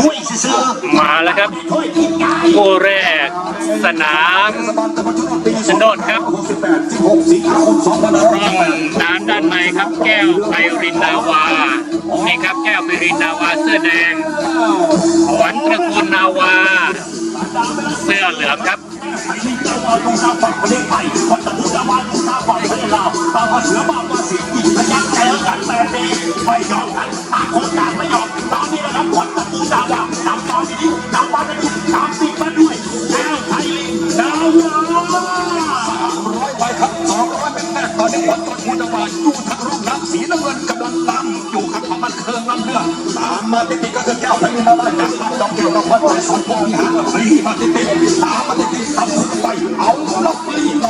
ช่วยซื้อมาแล้วครับคู่แรก สนามชนดครับร่องน้ำด้านในครับ แก้วไพรินนาวา นี่ครับแก้วไพรินนาวาเสื้อแดงขวัญตระกูลนาวา เสื้อเหลืองครับไม่ยอมกันต่างคนต่างไม่ยอม ตอนนี้นะครับวันตะพุดาวันนำตอนนี้นำมาเป็นสามสิบมาด้วยแก้วไทยลีนาวาร้อยใบครับสองร้อยเป็นแรกตอนนี้วัดต้นพุทธบาทอยู่ทางร่องน้ำสีน้ำเงินกำลังตามอยู่ครับของมันเคืองลำเรือตามมาติดๆก็คือแก้วพระมินามาจากบ้านดอกเกี่ยวกับวัดไร่สอนพงวิหารสีมาติดๆตามมาติดๆตามไปเอาล็อกลีล็อ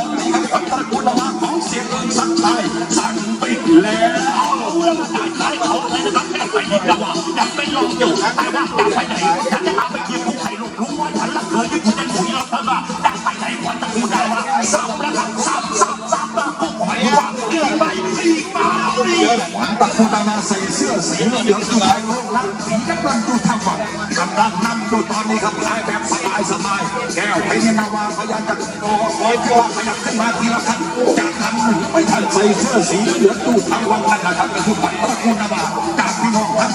เลยนะครับแก้วไทยลีนาวายังอยู่แต่ว่าจะไปไหนจะจะตาไปเคียงผู้ไทยลูกรู้ว่าฉันละเคยที่คุณจะหนุยเราเธอมาจะไปไหนวันตะพุดาวาสับแล้วครับสับสับสับแล้วผู้ไทยว่าเรื่องไปอีกมาอีหวังตะคูตานาใส่เสื้อสีเหลืองสุดท้ายโลกนักสีน้ำเงินดูทางฝั่งกำลังนำดูตอนนี้ครับพายแบบสบายสบายแก้วเพชรนาวาพยายามจะโอ้โหขึ้นมาขยับขึ้นมาทีละขั้นจากทันไม่ทันใส่เสื้อสีเหลืองดูทางวังนั่นนะครับก็คือปัตตะคูนาวา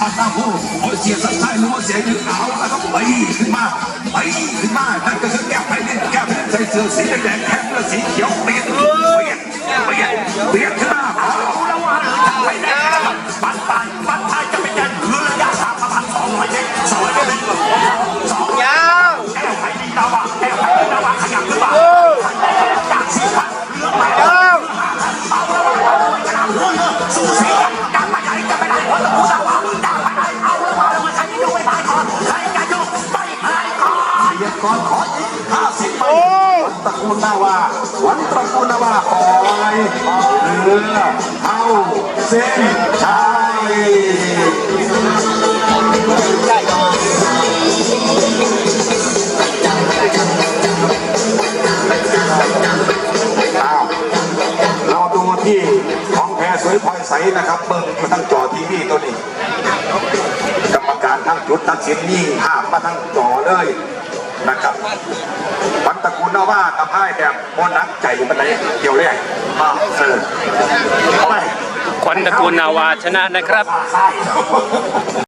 พี่น้องทั้งปัตตาคูโอ้เสียสักท้ายหรือว่าเสียยืนเอาแล้วก็ไปขึ้นมาไปขึ้นมานั่นก็คือแก้วไผ่ลินแก้วใส่เสื้อสีแดงแทนเสื้อสีเขียวเปลี่ยนเปลี่ยนเปลี่ยนเปลี่ยนขึ้นมาเอาแล้วว่าไปแน่ครับปันปลายปันปลายจะเป็นยันคือระยะสามพันสองร้อยเมตรสวยไม่เป็นสองยาวแก้วไผ่ลีนาวาแก้วไผ่ลีนาวาขยับขึ้นมาจากสี่พันเรื่องใหม่เอาแล้วเอาแล้วว่าสู้สี ก่อนขออีกห้าสิบใบวันตระกูลนาวาวันตระกูลนาวาคอยเรือเข้าเส้นชัยอ้าวเราดูที่ของแพรสวยพลอยใสนะครับเบิ่งมาทั้งจอทีวีตัวนี้ กรรมการทั้งจุดทั้งเสียงนี่ห้ามมาทั้งจอเลย นะครับปันตระกูลนาว่ากับพ่ายแบบโมนักใจมันไหนเกี่ยวแรกมาเออไปขวัญตระกูลนาวาชนะนะครับใช่